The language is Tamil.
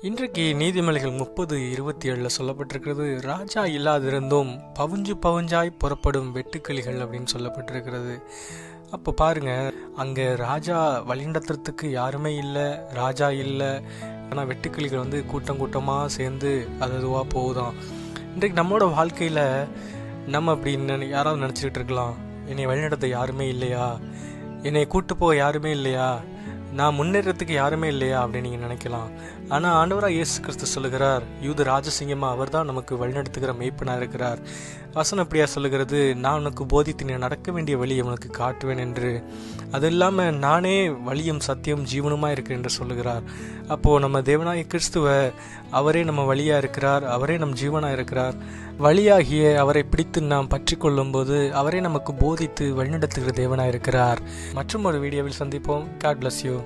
இன்றைக்கு நீதிமொழிகள் முப்பது இருபத்தி ஏழில் சொல்லப்பட்டிருக்கிறது ராஜா இல்லாதிருந்தும் பவுஞ்சு பவுஞ்சாய் புறப்படும் வெட்டுக்கிளிகள் அப்படின்னு சொல்லப்பட்டிருக்கிறது. அப்போ பாருங்க அங்கே ராஜா வழிநடத்துறதுக்கு யாருமே இல்லை ராஜா இல்லை. ஆனால் வெட்டுக்கிளிகள் வந்து கூட்டம் கூட்டமாக சேர்ந்து அது அதுவாக போகுதாம் இன்றைக்கு நம்மளோட வாழ்க்கையில் நம்ம அப்படி யாராவது நினச்சிக்கிட்டு இருக்கலாம். என்னை வழிநடத்த யாருமே இல்லையா? என்னை கூட்டு போக யாருமே இல்லையா? நான் முன்னேறதுக்கு யாருமே இல்லையா அப்படின்னு நீங்கள் நினைக்கலாம். ஆனால் ஆண்டவராக இயேசு கிறிஸ்து சொல்லுகிறார் யூத ராஜசிங்கமா அவர் தான் நமக்கு வழிநடத்துகிற மெய்ப்பனாக இருக்கிறார். வசனம் அப்படியா சொல்லுகிறது நான் உனக்கு போதித்து நீ நடக்க வேண்டிய வழியை உனக்கு காட்டுவேன் என்று. அது இல்லாமல் நானே வழியும் சத்தியம் ஜீவனுமாக இருக்கிறேன் என்று சொல்லுகிறார். அப்போது நம்ம தேவனாய கிறிஸ்துவ அவரே நம்ம வழியாக இருக்கிறார் அவரே நம் ஜீவனாக இருக்கிறார். வழியாகிய அவரை பிடித்து நாம் பற்றி கொள்ளும்போது அவரே நமக்கு போதித்து வழிநடத்துகிற தேவனாக இருக்கிறார். மற்றும் ஒரு வீடியோவில் சந்திப்போம். God bless you